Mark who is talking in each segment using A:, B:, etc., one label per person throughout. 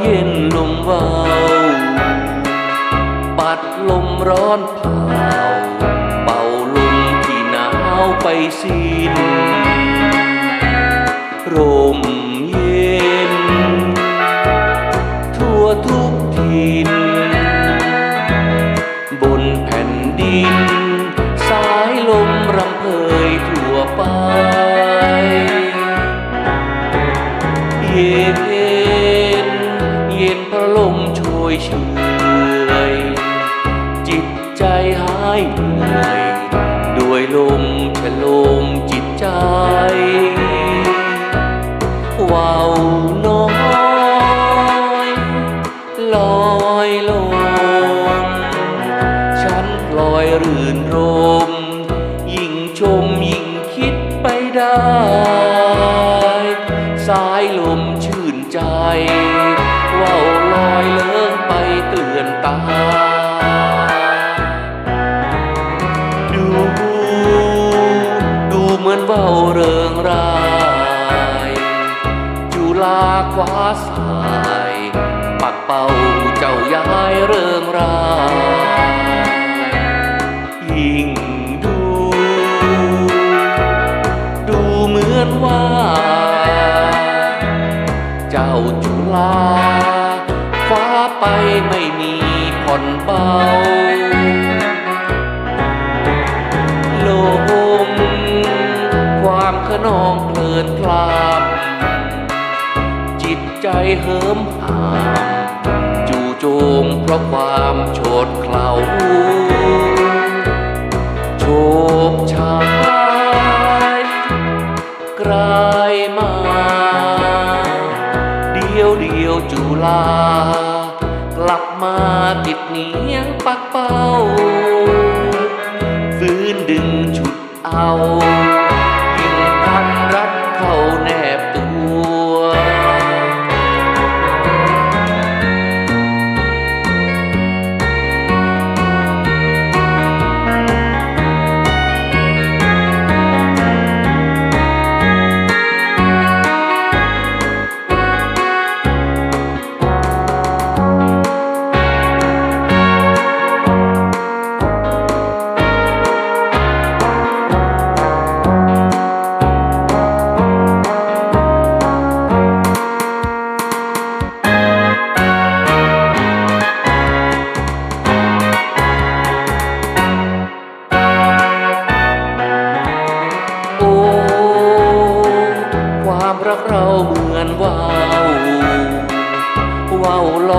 A: เย็นยามมาเย็นลมเบาปัดลมร้อนเผา เป่าลมที่หนาวไปสิ้น โลมจิตใจว่าวน้อยลอยลมฉันปล่อยรื่นรม ยิ่งชมยิ่งคิดไปได้ มือนเบาเริงรายจุลาคว้าสาย ปักเป้า องเพลินพลามจิตใจเหิมหามจู่โจมเพราะความโฉดเขลาโชบชายกลายมา เดียวเดียวจุลากลับมาติดเหนียงปักเป้าฟื้นดึงฉุดเอา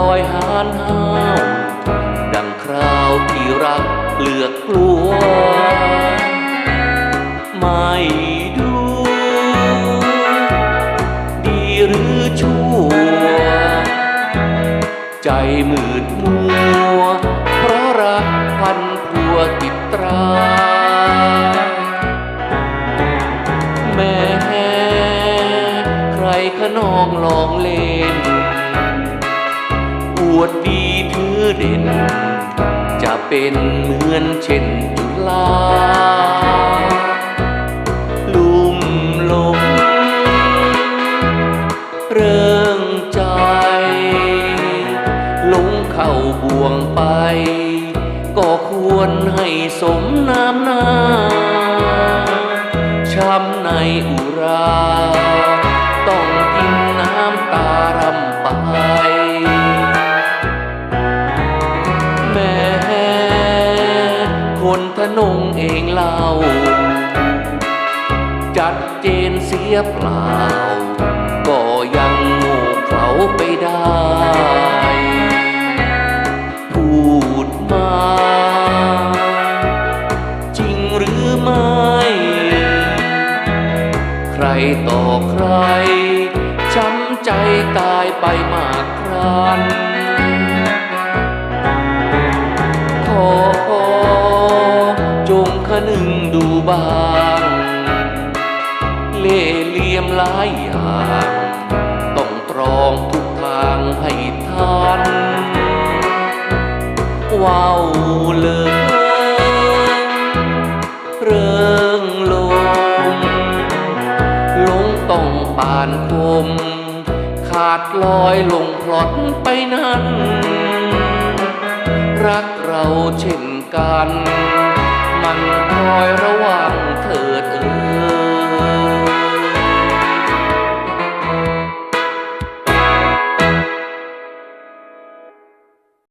A: อยหานห้าวดังคราวที่รักเลือกกลัว ไม่ดู ดีหรือชั่ว ใจมืดมัว เพราะรักพันพัวติดตราแม่ใครขนองลองเล่น วดดีถือเด่น จะเป็นเหมือนเช่นจุฬาลุ่มลง เริงใจหลงเข้าบ่วงไป ก็ควรให้สมน้ำหน้าช้ำในอุรา คนทนงเองเล่า จัดเจนเสียเปล่า ก็ยังโง่เขลาไปได้ พูดมา จริงหรือไม่ ใครต่อใคร ช้ำใจตายไปมากครันขอ จงคนึงดูบ้าง เล่เหลี่ยมหลายอย่างต้องตรองทุกทางให้ทันว้าวเลิงเริงลมลงต้องปานคม ขาดลอยลงพลอดไปนั้น รักเราเช่นกัน มันคอยระวัง